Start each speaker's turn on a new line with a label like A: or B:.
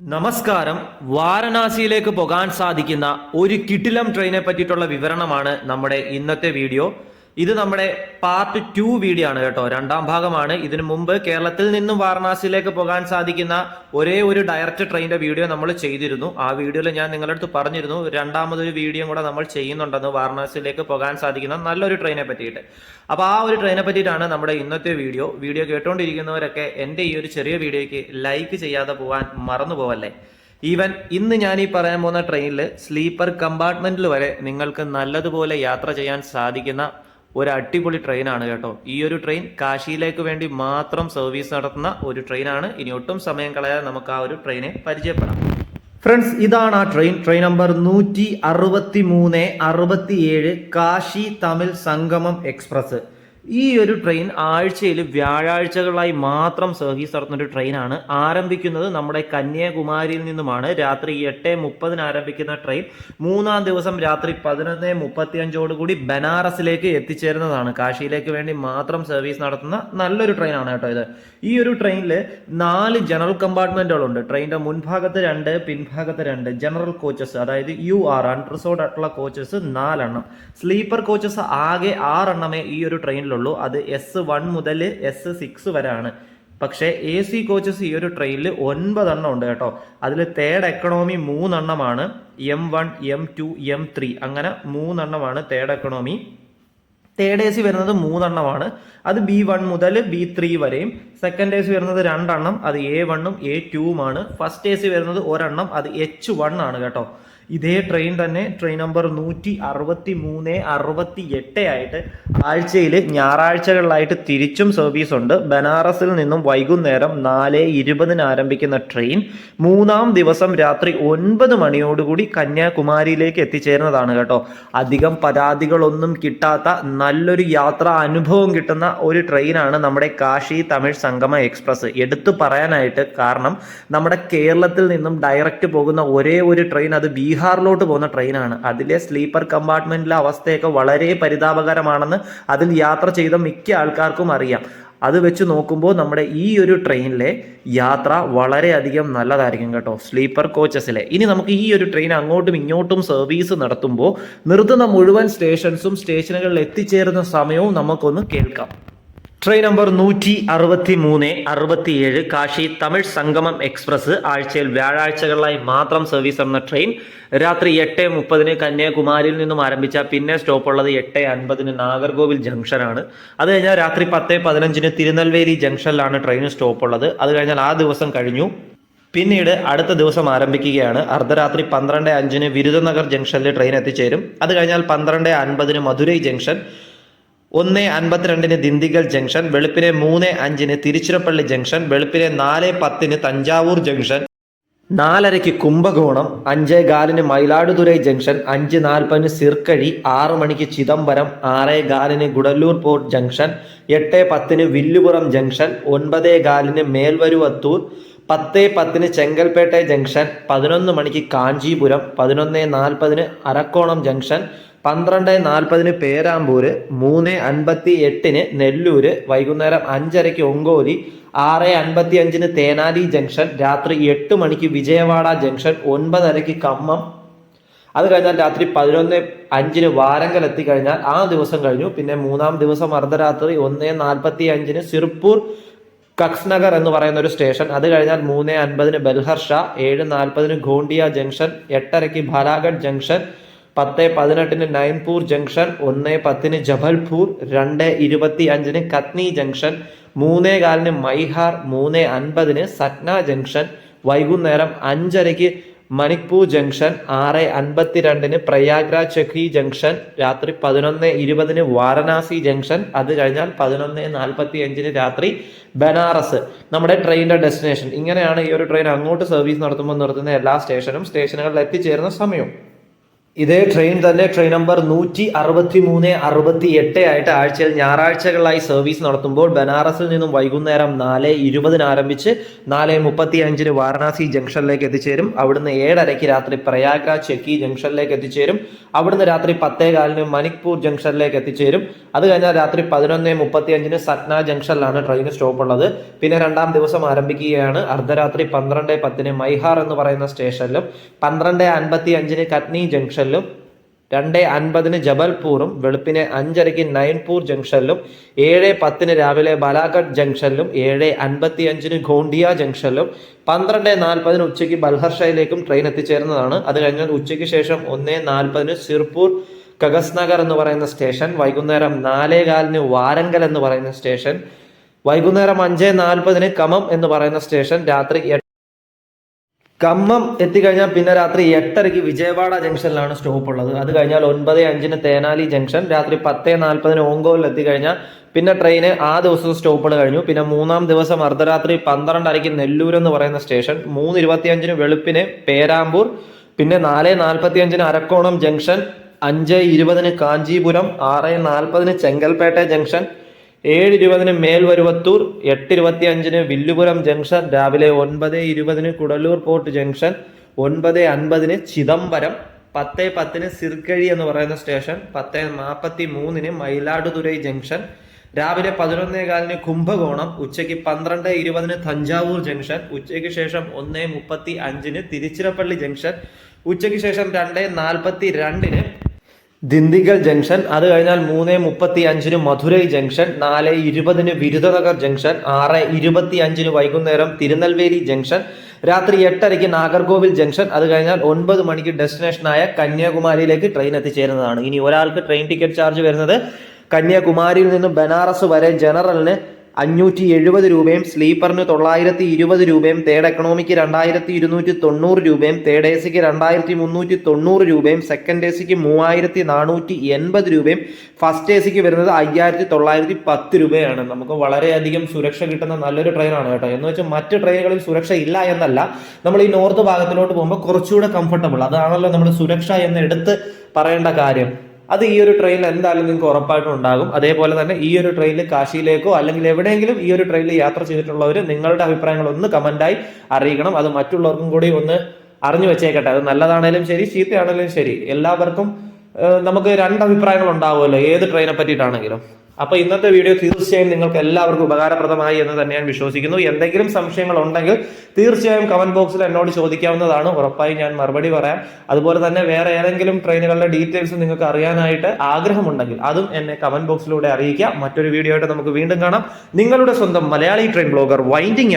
A: നമസ്കാരം. വാരണാസിയിലേക്ക് പോകാൻ സാധിക്കുന്ന ഒരു കിടിലം ട്രെയിനെ പറ്റിയിട്ടുള്ള വിവരണമാണ് നമ്മുടെ ഇന്നത്തെ വീഡിയോ ഇത് നമ്മുടെ പാർട്ട് ടു വീഡിയോ ആണ് കേട്ടോ. രണ്ടാം ഭാഗമാണ്. ഇതിനു മുമ്പ് കേരളത്തിൽ നിന്നും വാരണാസിയിലേക്ക് പോകാൻ സാധിക്കുന്ന ഒരേ ഒരു ഡയറക്റ്റ് ട്രെയിനിന്റെ വീഡിയോ നമ്മൾ ചെയ്തിരുന്നു. ആ വീഡിയോയിൽ ഞാൻ നിങ്ങളുടെ അടുത്ത് പറഞ്ഞിരുന്നു. രണ്ടാമതൊരു വീഡിയോ കൂടെ നമ്മൾ ചെയ്യുന്നുണ്ടെന്ന് വാരണാസിയിലേക്ക് പോകാൻ സാധിക്കുന്ന നല്ലൊരു ട്രെയിനെ പറ്റിയിട്ട്. അപ്പോൾ ആ ഒരു ട്രെയിനെ പറ്റിയിട്ടാണ് നമ്മുടെ ഇന്നത്തെ വീഡിയോ വീഡിയോ കേട്ടുകൊണ്ടിരിക്കുന്നവരൊക്കെ എന്റെ ഈ ഒരു ചെറിയ വീഡിയോയ്ക്ക് ലൈക്ക് ചെയ്യാതെ പോകാൻ മറന്നു പോവല്ലേ? ഈവൻ ഇന്ന് ഞാൻ ഈ പറയാൻ പോകുന്ന ട്രെയിനിൽ സ്ലീപ്പർ കമ്പാർട്ട്മെന്റിൽ വരെ നിങ്ങൾക്ക് നല്ലതുപോലെ യാത്ര ചെയ്യാൻ സാധിക്കുന്ന ഒരു അടിപൊളി ട്രെയിനാണ് കേട്ടോ. ഈ ഒരു ട്രെയിൻ കാശിയിലേക്ക് വേണ്ടി മാത്രം സർവീസ് നടത്തുന്ന ഒരു ട്രെയിനാണ്. ഇനി ഒട്ടും സമയം കളയാതെ നമുക്ക് ആ ഒരു ട്രെയിനെ പരിചയപ്പെടാം. ഫ്രണ്ട്സ് ഇതാണ് ആ ട്രെയിൻ. ട്രെയിൻ നമ്പർ നൂറ്റി അറുപത്തി മൂന്ന് അറുപത്തി ഏഴ് കാശി തമിഴ് സംഗമം എക്സ്പ്രസ്. ഈ ഒരു ട്രെയിൻ ആഴ്ചയിൽ വ്യാഴാഴ്ചകളായി മാത്രം സർവീസ് നടത്തുന്ന ഒരു ട്രെയിനാണ് ആരംഭിക്കുന്നത് നമ്മുടെ കന്യാകുമാരിയിൽ നിന്നുമാണ്. രാത്രി എട്ട് മുപ്പതിന് ആരംഭിക്കുന്ന ട്രെയിൻ മൂന്നാം ദിവസം രാത്രി പതിനൊന്ന് മുപ്പത്തി അഞ്ചോടുകൂടി ബനാറസിലേക്ക് എത്തിച്ചേരുന്നതാണ്. കാശിയിലേക്ക് വേണ്ടി മാത്രം സർവീസ് നടത്തുന്ന നല്ലൊരു ട്രെയിനാണ് കേട്ടോ ഇത്. ഈ ഒരു ട്രെയിനിൽ നാല് ജനറൽ കമ്പാർട്ട്മെന്റുകളുണ്ട് ട്രെയിനിന്റെ മുൻഭാഗത്ത് രണ്ട് പിൻഭാഗത്ത് രണ്ട്. ജനറൽ കോച്ചസ് അതായത് യു ആർ അൺറിസോർഡ് ആയിട്ടുള്ള കോച്ചസ് നാലെണ്ണം. സ്ലീപ്പർ കോച്ചസ് ആകെ ആറെണ്ണമേ ഈ ഒരു ട്രെയിനിലുള്ളൂ അത് എസ് വൺ മുതൽ എസ് സിക്സ് വരെയാണ്. പക്ഷേ എ സി കോച്ചസ് ഈ ഒരു ട്രെയിനിൽ ഒൻപതെണ്ണം ഉണ്ട് കേട്ടോ. അതിൽ തേർഡ് എക്കണോമി മൂന്നെണ്ണമാണ്. M one M two M three അങ്ങനെ മൂന്നെണ്ണമാണ് third economy third A C വരുന്നത് മൂന്നെണ്ണമാണ്. അത് ബി വൺ മുതൽ ബി ത്രീ വരെയും. സെക്കൻഡ് എ സി വരുന്നത് രണ്ടെണ്ണം. അത് എ വണ്ണും എ ടുവുമാണ് ഫസ്റ്റ് എ സി വരുന്നത് ഒരെണ്ണം. അത് എച്ച് വൺ ആണ് കേട്ടോ. ഇതേ ട്രെയിൻ തന്നെ ട്രെയിൻ നമ്പർ നൂറ്റി അറുപത്തി മൂന്ന് അറുപത്തി എട്ട് ആയിട്ട് ആഴ്ചയിൽ ഞായറാഴ്ചകളിലായിട്ട് തിരിച്ചും സർവീസ് ഉണ്ട്. ബനാറസിൽ നിന്നും വൈകുന്നേരം നാല് ഇരുപതിന് ആരംഭിക്കുന്ന ട്രെയിൻ മൂന്നാം ദിവസം രാത്രി ഒൻപത് മണിയോടുകൂടി കന്യാകുമാരിയിലേക്ക് എത്തിച്ചേരുന്നതാണ് കേട്ടോ. അധികം പരാതികളൊന്നും കിട്ടാത്ത നല്ലൊരു യാത്രാ അനുഭവം കിട്ടുന്ന ഒരു ട്രെയിനാണ് നമ്മുടെ കാശി തമിഴ് സംഗമ എക്സ്പ്രസ്. എടുത്തു പറയാനായിട്ട് കാരണം നമ്മുടെ കേരളത്തിൽ നിന്നും ഡയറക്റ്റ് പോകുന്ന ഒരേ ഒരു ട്രെയിൻ അത് ബീഹാറിലോട്ട് പോകുന്ന ട്രെയിനാണ്. അതിലെ സ്ലീപ്പർ കമ്പാർട്ട്മെന്റിലെ അവസ്ഥയൊക്കെ വളരെ പരിതാപകരമാണെന്ന് അതിൽ യാത്ര ചെയ്ത മിക്ക ആൾക്കാർക്കും അറിയാം. അത് വെച്ച് നോക്കുമ്പോൾ നമ്മുടെ ഈ ഒരു ട്രെയിനിലെ യാത്ര വളരെയധികം നല്ലതായിരിക്കും കേട്ടോ സ്ലീപ്പർ കോച്ചസിലെ. ഇനി നമുക്ക് ഈ ഒരു ട്രെയിൻ അങ്ങോട്ടും ഇങ്ങോട്ടും സർവീസ് നടത്തുമ്പോൾ നിർത്തുന്ന മുഴുവൻ സ്റ്റേഷൻസും സ്റ്റേഷനുകളിൽ എത്തിച്ചേരുന്ന സമയവും നമുക്കൊന്ന് കേൾക്കാം. ട്രെയിൻ നമ്പർ നൂറ്റി അറുപത്തി മൂന്ന് അറുപത്തിയേഴ് കാശി തമിഴ് സംഗമം എക്സ്പ്രസ് ആഴ്ചയിൽ വ്യാഴാഴ്ചകളിലായി മാത്രം സർവീസ് നടന്ന ട്രെയിൻ രാത്രി എട്ട് മുപ്പതിന് കന്യാകുമാരിയിൽ നിന്നും ആരംഭിച്ച പിന്നെ സ്റ്റോപ്പ് ഉള്ളത് എട്ട് അൻപതിന് നാഗർകോവിൽ ജംഗ്ഷനാണ് അത് കഴിഞ്ഞാൽ രാത്രി പത്ത് പതിനഞ്ചിന് തിരുനെൽവേലി ജംഗ്ഷനിലാണ് ട്രെയിൻ സ്റ്റോപ്പ് ഉള്ളത്. അത് കഴിഞ്ഞാൽ ആ ദിവസം കഴിഞ്ഞു. പിന്നീട് അടുത്ത ദിവസം ആരംഭിക്കുകയാണ്. അർദ്ധരാത്രി പന്ത്രണ്ട് അഞ്ചിന് വിരുദനഗർ ജംഗ്ഷനിൽ ട്രെയിൻ എത്തിച്ചേരും. അത് കഴിഞ്ഞാൽ പന്ത്രണ്ട് അൻപതിന് മധുരൈ ജംഗ്ഷൻ ഒന്ന് അൻപത്തിരണ്ടിന് ദിണ്ടിഗൽ ജംഗ്ഷൻ വെളുപ്പിനെ മൂന്ന് അഞ്ചിന് തിരുച്ചിറപ്പള്ളി ജംഗ്ഷൻ വെളുപ്പിനെ നാല് പത്തിന് തഞ്ചാവൂർ ജംഗ്ഷൻ നാലരയ്ക്ക് കുംഭകോണം അഞ്ചേ കാലിന് മയിലാടുതുറൈ ജംഗ്ഷൻ അഞ്ച് നാൽപ്പതിന് സിർക്കഴി ആറ് മണിക്ക് ചിദംബരം ആറേ കാലിന് ഗുഡല്ലൂർ പോർട്ട് ജംഗ്ഷൻ എട്ട് പത്തിന് വില്ലുപുറം ജംഗ്ഷൻ ഒൻപതേ കാലിന് മേൽവരുവത്തൂർ പത്ത് പത്തിന് ചെങ്കൽപ്പേട്ട ജംഗ്ഷൻ പതിനൊന്ന് മണിക്ക് കാഞ്ചീപുരം പതിനൊന്ന് നാൽപ്പതിന് അരക്കോണം ജംഗ്ഷൻ പന്ത്രണ്ട് നാൽപ്പതിന് പേരാമ്പൂര് മൂന്ന് അൻപത്തി എട്ടിന് നെല്ലൂര് വൈകുന്നേരം അഞ്ചരയ്ക്ക് ഒങ്കോലി ആറ് അൻപത്തി അഞ്ചിന് തേനാലി ജംഗ്ഷൻ രാത്രി എട്ട് മണിക്ക് വിജയവാഡ ജംഗ്ഷൻ ഒൻപതരയ്ക്ക് കമ്മം. അത് കഴിഞ്ഞാൽ രാത്രി പതിനൊന്ന് അഞ്ചിന് വാരങ്കൽ എത്തിക്കഴിഞ്ഞാൽ ആ ദിവസം കഴിഞ്ഞു. പിന്നെ മൂന്നാം ദിവസം അർദ്ധരാത്രി ഒന്ന് നാൽപ്പത്തി അഞ്ചിന് സിർപ്പൂർ കക്സ്നഗർ എന്ന് പറയുന്ന ഒരു സ്റ്റേഷൻ. അത് കഴിഞ്ഞാൽ മൂന്ന് അൻപതിന് ബൽഹർഷ ഏഴ് നാൽപ്പതിന് ഗോണ്ടിയ ജംഗ്ഷൻ എട്ടരയ്ക്ക് ബാലാഗഡ് ജംഗ്ഷൻ പത്ത് പതിനെട്ടിന് നൈൻപൂർ ജംഗ്ഷൻ ഒന്ന് പത്തിന് ജബൽപൂർ രണ്ട് ഇരുപത്തി അഞ്ചിന് കത്നി ജംഗ്ഷൻ മൂന്ന് കാലിന് മൈഹാർ മൂന്ന് അൻപതിന് സറ്റ്ന ജംഗ്ഷൻ വൈകുന്നേരം അഞ്ചരയ്ക്ക് മണിപ്പൂർ ജംഗ്ഷൻ ആറ് അൻപത്തിരണ്ടിന് പ്രയാഗ്രാജ് ചഖി ജംഗ്ഷൻ രാത്രി പതിനൊന്ന് ഇരുപതിന് വാരണാസി ജംഗ്ഷൻ അത് കഴിഞ്ഞാൽ പതിനൊന്ന് നാൽപ്പത്തി അഞ്ചിന് രാത്രി ബനാറസ്. നമ്മുടെ ട്രെയിനിന്റെ ഡെസ്റ്റിനേഷൻ. ഇങ്ങനെയാണ് ഈ ഒരു ട്രെയിൻ അങ്ങോട്ട് സർവീസ് നടത്തുമ്പോൾ നിർത്തുന്ന എല്ലാ സ്റ്റേഷനും സ്റ്റേഷനുകളിൽ എത്തിച്ചേരുന്ന സമയവും. ഇതേ ട്രെയിൻ തന്നെ ട്രെയിൻ നമ്പർ നൂറ്റി അറുപത്തി മൂന്ന് അറുപത്തി എട്ട് ആയിട്ട് ആഴ്ചയിൽ ഞായറാഴ്ചകളായി സർവീസ് നടത്തുമ്പോൾ ബനാറസിൽ നിന്നും വൈകുന്നേരം നാല് ഇരുപതിന് ആരംഭിച്ച് നാല് മുപ്പത്തി അഞ്ചിന് വാരണാസി ജംഗ്ഷനിലേക്ക് എത്തിച്ചേരും. അവിടുന്ന് ഏഴരയ്ക്ക് രാത്രി പ്രയാഗ്രാജ് ചെക്കി ജംഗ്ഷനിലേക്ക് എത്തിച്ചേരും. അവിടുന്ന് രാത്രി പത്തേകാലിന് മണിക്പൂർ ജംഗ്ഷനിലേക്ക് എത്തിച്ചേരും. അത് കഴിഞ്ഞാൽ രാത്രി പതിനൊന്ന് മുപ്പത്തി അഞ്ചിന് സത്ന ജംഗ്ഷനിലാണ് ട്രെയിൻ സ്റ്റോപ്പ് ഉള്ളത്. പിന്നെ രണ്ടാം ദിവസം ആരംഭിക്കുകയാണ് അർദ്ധരാത്രി പന്ത്രണ്ട് പത്തിന് മൈഹാർ എന്ന് പറയുന്ന സ്റ്റേഷനിലും പന്ത്രണ്ട് അൻപത്തി അഞ്ചിന് കട്നി ജംഗ്ഷനിലും രണ്ട് അൻപതിന് ജബൽപൂറും വെളുപ്പിനെ അഞ്ചരയ്ക്ക് നയൻപൂർ ജംഗ്ഷനിലും ഏഴ് പത്തിന് രാവിലെ ബലാഘട്ട് ജംഗ്ഷനിലും ഏഴ് അൻപത്തി അഞ്ചിന് ഗോണ്ടിയ ജംഗ്ഷനിലും പന്ത്രണ്ട് നാൽപ്പതിന് ഉച്ചയ്ക്ക് ബൽഹർഷയിലേക്കും ട്രെയിൻ എത്തിച്ചേരുന്നതാണ് അത് കഴിഞ്ഞാൽ ഉച്ചയ്ക്ക് ശേഷം ഒന്ന് നാൽപ്പതിന് സിർപൂർ കഗസ് നഗർ എന്ന് പറയുന്ന സ്റ്റേഷൻ വൈകുന്നേരം നാലേ കാലിന് വാരങ്കൽ എന്ന് പറയുന്ന സ്റ്റേഷൻ വൈകുന്നേരം അഞ്ച് നാൽപ്പതിന് കമം എന്ന് പറയുന്ന സ്റ്റേഷൻ രാത്രി കമ്മം എത്തിക്കഴിഞ്ഞാൽ പിന്നെ രാത്രി എട്ടരയ്ക്ക് വിജയവാഡ ജംഗ്ഷനിലാണ് സ്റ്റോപ്പ് ഉള്ളത്. അത് കഴിഞ്ഞാൽ ഒൻപത് അഞ്ചിന് തേനാലി ജംഗ്ഷൻ രാത്രി പത്ത് നാൽപ്പതിന് ഓങ്കോളിൽ എത്തിക്കഴിഞ്ഞാൽ പിന്നെ ട്രെയിന് ആ ദിവസത്തെ സ്റ്റോപ്പുകൾ കഴിഞ്ഞു. പിന്നെ മൂന്നാം ദിവസം അർദ്ധരാത്രി പന്ത്രണ്ടരയ്ക്ക് നെല്ലൂർ എന്ന് പറയുന്ന സ്റ്റേഷൻ മൂന്ന് ഇരുപത്തിയഞ്ചിന് വെളുപ്പിന് പേരാമ്പൂർ പിന്നെ നാല് നാൽപ്പത്തി അഞ്ചിന് അരക്കോണം ജംഗ്ഷൻ അഞ്ച് ഇരുപതിന് കാഞ്ചീപുരം ആറ് നാൽപ്പതിന് ചെങ്കൽപ്പേട്ട ജംഗ്ഷൻ ഏഴ് ഇരുപതിന് മേൽവരുവത്തൂർ എട്ട് ഇരുപത്തി അഞ്ചിന് വില്ലുപുരം ജംഗ്ഷൻ രാവിലെ ഒൻപത് ഇരുപതിന് കുടലൂർ പോർട്ട് ജംഗ്ഷൻ ഒൻപത് അൻപതിന് ചിദംബരം പത്ത് പത്തിന് സിർക്കഴി എന്ന് പറയുന്ന സ്റ്റേഷൻ പത്ത് നാൽപ്പത്തി മൂന്നിന് മയിലാടുതുറൈ ജംഗ്ഷൻ രാവിലെ പതിനൊന്നേ കാലിന് കുംഭകോണം ഉച്ചയ്ക്ക് പന്ത്രണ്ട് ഇരുപതിന് തഞ്ചാവൂർ ജംഗ്ഷൻ ഉച്ചയ്ക്ക് ശേഷം ഒന്ന് മുപ്പത്തി അഞ്ചിന് തിരുച്ചിറപ്പള്ളി ജംഗ്ഷൻ ഉച്ചയ്ക്ക് ശേഷം രണ്ട് നാൽപ്പത്തി രണ്ടിന് ദിണ്ടിഗൽ ജംഗ്ഷൻ അത് കഴിഞ്ഞാൽ മൂന്ന് മുപ്പത്തി അഞ്ചിന് മധുരൈ ജംഗ്ഷൻ നാല് ഇരുപതിന് വിരുദനഗർ ജംഗ്ഷൻ ആറ് ഇരുപത്തി അഞ്ചിന് വൈകുന്നേരം തിരുനെൽവേലി ജംഗ്ഷൻ രാത്രി എട്ടരയ്ക്ക് നാഗർകോവിൽ ജംഗ്ഷൻ അത് കഴിഞ്ഞാൽ ഒൻപത് മണിക്ക് ഡെസ്റ്റിനേഷനായ കന്യാകുമാരിയിലേക്ക് ട്രെയിൻ എത്തിച്ചേരുന്നതാണ്. ഇനി ഒരാൾക്ക് ട്രെയിൻ ടിക്കറ്റ് ചാർജ് വരുന്നത് കന്യാകുമാരിയിൽ നിന്നും ബനാറസ് വരെ ജനറലിന് അഞ്ഞൂറ്റി എഴുപത് രൂപയും സ്ലീപ്പറിന് തൊള്ളായിരത്തി ഇരുപത് രൂപയും തേർഡ് എക്കണോമിക്ക് രണ്ടായിരത്തി ഇരുന്നൂറ്റി തൊണ്ണൂറ് രൂപയും തേർഡ് എ സിക്ക് രണ്ടായിരത്തി മുന്നൂറ്റി തൊണ്ണൂറ് രൂപയും സെക്കൻഡ് എ സിക്ക് മൂവായിരത്തി നാനൂറ്റി എൺപത് രൂപയും ഫസ്റ്റ് എ സിക്ക് വരുന്നത് അയ്യായിരത്തി തൊള്ളായിരത്തി പത്ത് രൂപയാണ്. നമുക്ക് വളരെയധികം സുരക്ഷ കിട്ടുന്ന നല്ലൊരു ട്രെയിനാണ് കേട്ടോ. എന്ന് വെച്ചാൽ മറ്റ് ട്രെയിനുകളിൽ സുരക്ഷ ഇല്ല എന്നല്ല. നമ്മൾ ഈ നോർത്ത് ഭാഗത്തിലോട്ട് പോകുമ്പോൾ കുറച്ചുകൂടെ കംഫർട്ടബിൾ അതാണല്ലോ നമ്മൾ സുരക്ഷ എന്ന് എടുത്ത് പറയേണ്ട കാര്യം. അത് ഈ ഒരു ട്രെയിനിൽ എന്തായാലും നിങ്ങൾക്ക് ഉറപ്പായിട്ടും ഉണ്ടാകും. അതേപോലെ തന്നെ ഈ ഒരു ട്രെയിനിൽ കാശിയിലേക്കോ അല്ലെങ്കിൽ എവിടെയെങ്കിലും ഈ ഒരു ട്രെയിനിൽ യാത്ര ചെയ്തിട്ടുള്ളവർ നിങ്ങളുടെ അഭിപ്രായങ്ങൾ ഒന്ന് കമന്റായി അറിയിക്കണം. അത് മറ്റുള്ളവർക്കും കൂടി ഒന്ന് അറിഞ്ഞു വെച്ചേക്കട്ടെ. അത് നല്ലതാണേലും ശരി ചീത്തയാണേലും ശരി. എല്ലാവർക്കും നമുക്ക് രണ്ട് അഭിപ്രായങ്ങൾ ഉണ്ടാവുമല്ലോ. ഏത് ട്രെയിനെ പറ്റിയിട്ടാണെങ്കിലും. അപ്പൊ ഇന്നത്തെ വീഡിയോ തീർച്ചയായും നിങ്ങൾക്ക് എല്ലാവർക്കും ഉപകാരപ്രദമായി എന്ന് തന്നെ ഞാൻ വിശ്വസിക്കുന്നു. എന്തെങ്കിലും സംശയങ്ങൾ ഉണ്ടെങ്കിൽ തീർച്ചയായും കമന്റ് ബോക്സിൽ എന്നോട് ചോദിക്കാവുന്നതാണ്. ഉറപ്പായും ഞാൻ മറുപടി പറയാം. അതുപോലെ തന്നെ വേറെ ഏതെങ്കിലും ട്രെയിനുകളുടെ ഡീറ്റെയിൽസ് നിങ്ങൾക്ക് അറിയാനായിട്ട് ആഗ്രഹമുണ്ടെങ്കിൽ അതും എന്നെ കമന്റ് ബോക്സിലൂടെ അറിയിക്കാം മറ്റൊരു വീഡിയോ ആയിട്ട് നമുക്ക് വീണ്ടും കാണാം. നിങ്ങളുടെ സ്വന്തം മലയാളി ട്രെയിൻ ബ്ലോഗർ വൈൻഡിങ്